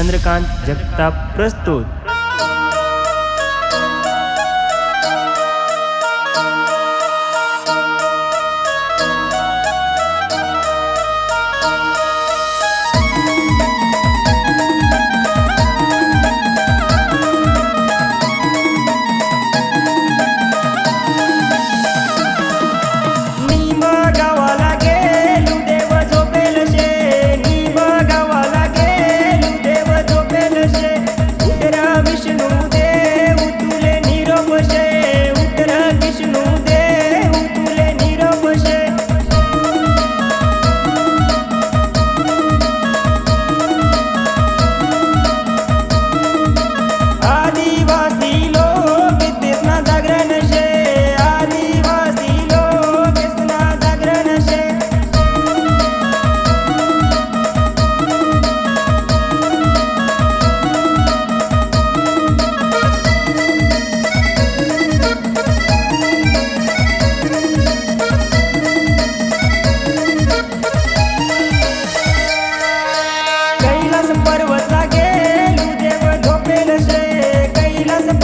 ચંદ્રકાંત જગતાપ પ્રસ્તુત Anymore.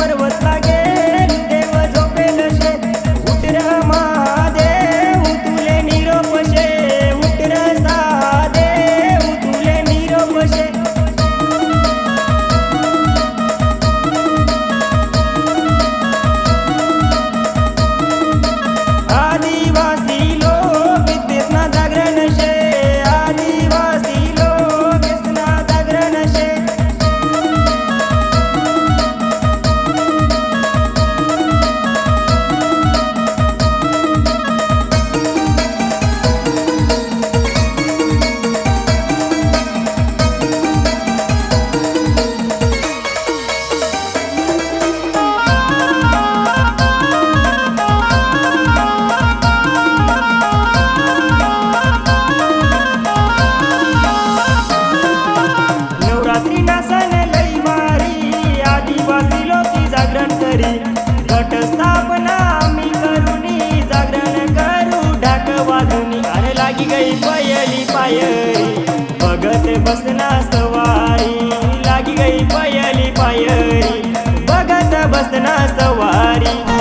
कैलास बसना सवारी. लागी गई पायली पायरी. बघत बसना सवारी.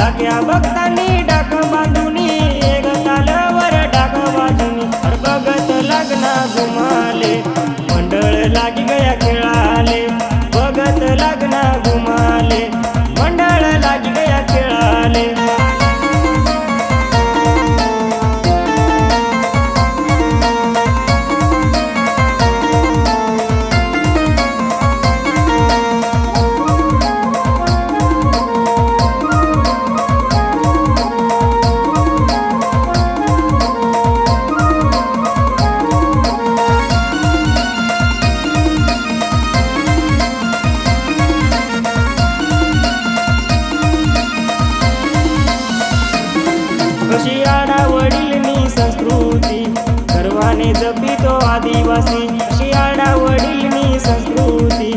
ओवारी डाक्या भक्तांनी डाक बांधुनी एक तालावर डाक वाजूनी भगत लग्न घुमाले मंडळ लागी गया खेळा तशी आडावडील मी संस्कृती. गर्वाने जपितो आदिवासी अशी आडावडील मी संस्कृती.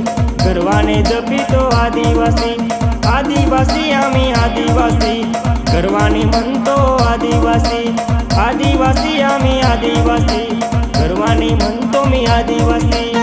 गर्वाने जपितो आदिवासी आदिवासी आम्ही आदिवासी. गर्वाने म्हणतो आदिवासी आदिवासी आम्ही आदिवासी. गर्वाने म्हणतो मी आदिवासी.